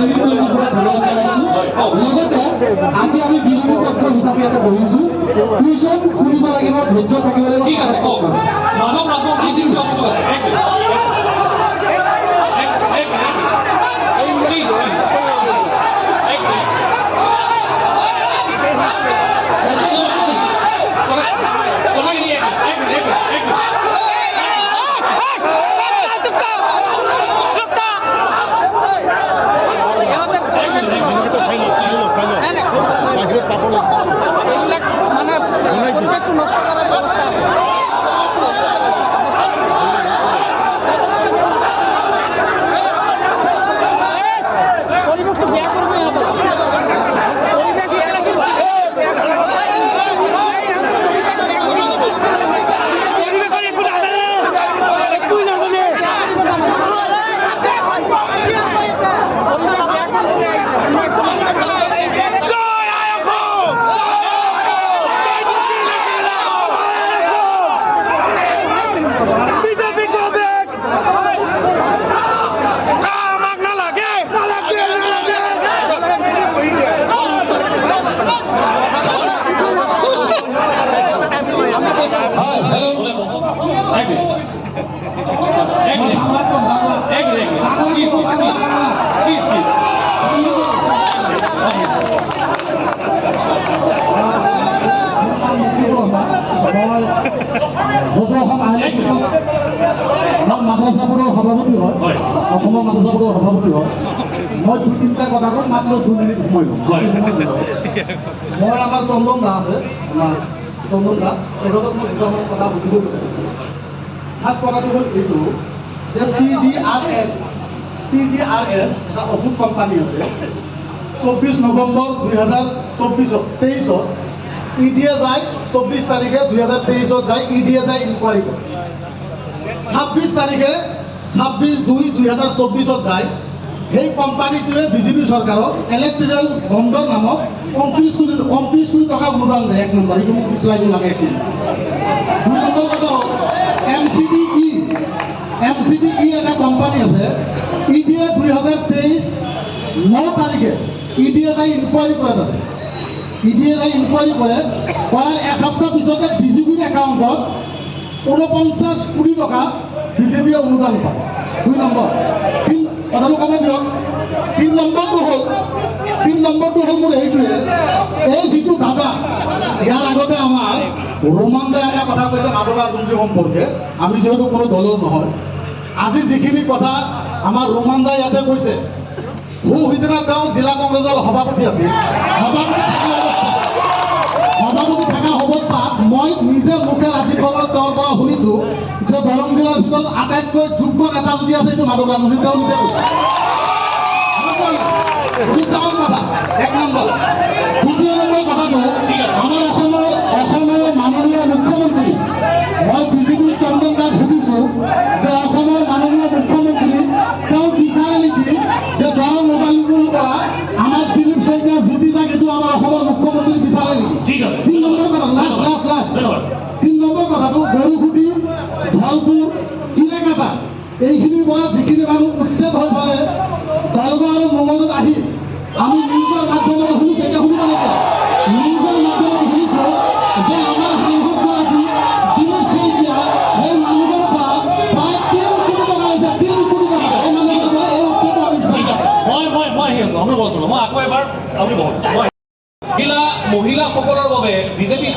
হয়েছে লগতে আজি আমি বিৰোধী পক্ষ হিচাপে বহিছো কুৱেশ্যন শুনিব লাগিব ধৈৰ্য থাকিব লাগিব conozco. বিজেপি কবে আমাক নালাগে নালাগে মাদ্ৰাছা বোৰ্ডৰ সভাপতি হয়। অসমৰ মাদ্ৰাছা বোৰ্ডৰ সভাপতি হয়। মই দুই তিনিটা কথা কওঁ মাত্ৰ দুই মিনিট সময় লওঁ। মই আমাৰ চন্দন দা আছে আমাৰ চন্দন দা। তেখেতক মই দুটামান কথা সুধিব বিচাৰিছোঁ। ফাৰ্ষ্ট কথাটো হ'ল এইটো যে P D R S P D R S এটা ঔষধ কোম্পানী আছে। চৌব্বিছ নৱেম্বৰ দুই হাজাৰ চৌব্বিছত তেইছত ই ডি এ যায় চৌব্বিছ তাৰিখে দুই হাজাৰ তেইছত যায় ই ডি এ যায় ইনকুৱাৰী কৰে। ছাব্বিছ তাৰিখে ছাব্বিছ দুই দুই হাজাৰ চৌব্বিছত যায়। সেই কোম্পানীটোৱে বিজেপি চৰকাৰক ইলেক্ট্ৰিকেল বণ্ডৰ নামত পঁয়ত্ৰিছ কোটি পঁয়ত্ৰিছ কোটি টকা অনুদান দিয়ে। এক নম্বৰ, এইটো মোক লাগে, এক মিনিট। দুই নম্বৰ কথা হ'ল M C D E M C D E এটা কোম্পানী আছে। ই ডি এ দুই হাজাৰ তেইছ ন তাৰিখে ই ডি এ যাই ইনকুৱাৰী কৰে তাতে। ই ডি এ যাই ইনকুৱাৰী কৰে। কৰাৰ এসপ্তাহ পিছতে বিজেপিৰ একাউণ্টত ঊনপঞ্চাছ কোটি টকা বিজেপিয়ে অনুদান পায়। দুই নম্বৰ তিন কথাটো ক'ব দিয়ক। তিন নম্বৰটো হ'ল তিন নম্বৰটো হ'ল মোৰ এইটোৱে। এই যিটো দাদা, ইয়াৰ আগতে আমাৰ ৰোমান দাই এটা কথা কৈছে মাদক ৰাজনীতি সম্পৰ্কে। আমি যিহেতু কোনো দলৰ নহয়। আজি যিখিনি কথা আমাৰ ৰোমান দাই ইয়াতে কৈছে সু সিদিনা তেওঁ জিলা কংগ্ৰেছৰ সভাপতি আছিল। সভাপতি থকা অৱস্থাত সভাপতি থকা অৱস্থাত মই নিজে মুখে ৰাতিপুৱা তেওঁৰ পৰা শুনিছোঁ যে দৰং জিলাৰ ভিতৰত আটাইতকৈ যোগ্য নেতা যদি আছে এইটো মাধৱ ৰাজনীতি তেওঁ নিজে কৈছে এক নম্বৰ। দ্বিতীয় নম্বৰ কথাটো আমাৰ অসমৰ অসমৰ মাননীয় মুখ্যমন্ত্ৰী মই বিজেপিৰ চন্দন দাক সুধিছোঁ যে অসমৰ মাননীয় মুখ্যমন্ত্ৰী তেওঁ বিচাৰে নেকি যে দৰং মোবাইলটোৰ পৰা আমাৰ দিলীপ শইকীয়া জিতি যাক এইটো আমাৰ অসমৰ মুখ্যমন্ত্ৰী বিচাৰে নেকি? তিন নম্বৰ কথা লাষ্ট লাষ্ট লাষ্ট তিন নম্বৰ কথাটো গৰুসুটি ধলপুৰ কিনেকাটা এইখিনিৰ পৰা যিখিনি উচ্ছেদ হৈ পালে দলগা আৰু মঙলত আহি আমি নিউজৰ মাধ্যমত শুনিছোঁ, এতিয়া শুনিব লাগিব। নিউজৰ মাধ্যমত শুনিছোঁ যে আমাৰ সাংসদগৰাকী দিলীপ শইকীয়া সেই মানুহৰ পৰা প্ৰায় তিন কোটি টকা হৈছে তিন কোটি টকা। এই মানুহৰ পৰা এই উত্তৰটো আমি মই মই মই আহি আছোঁ। আপুনি বস্তু মই আকৌ এবাৰ, আপুনি মহিলা, মহিলাসকলৰ বাবে বিজেপি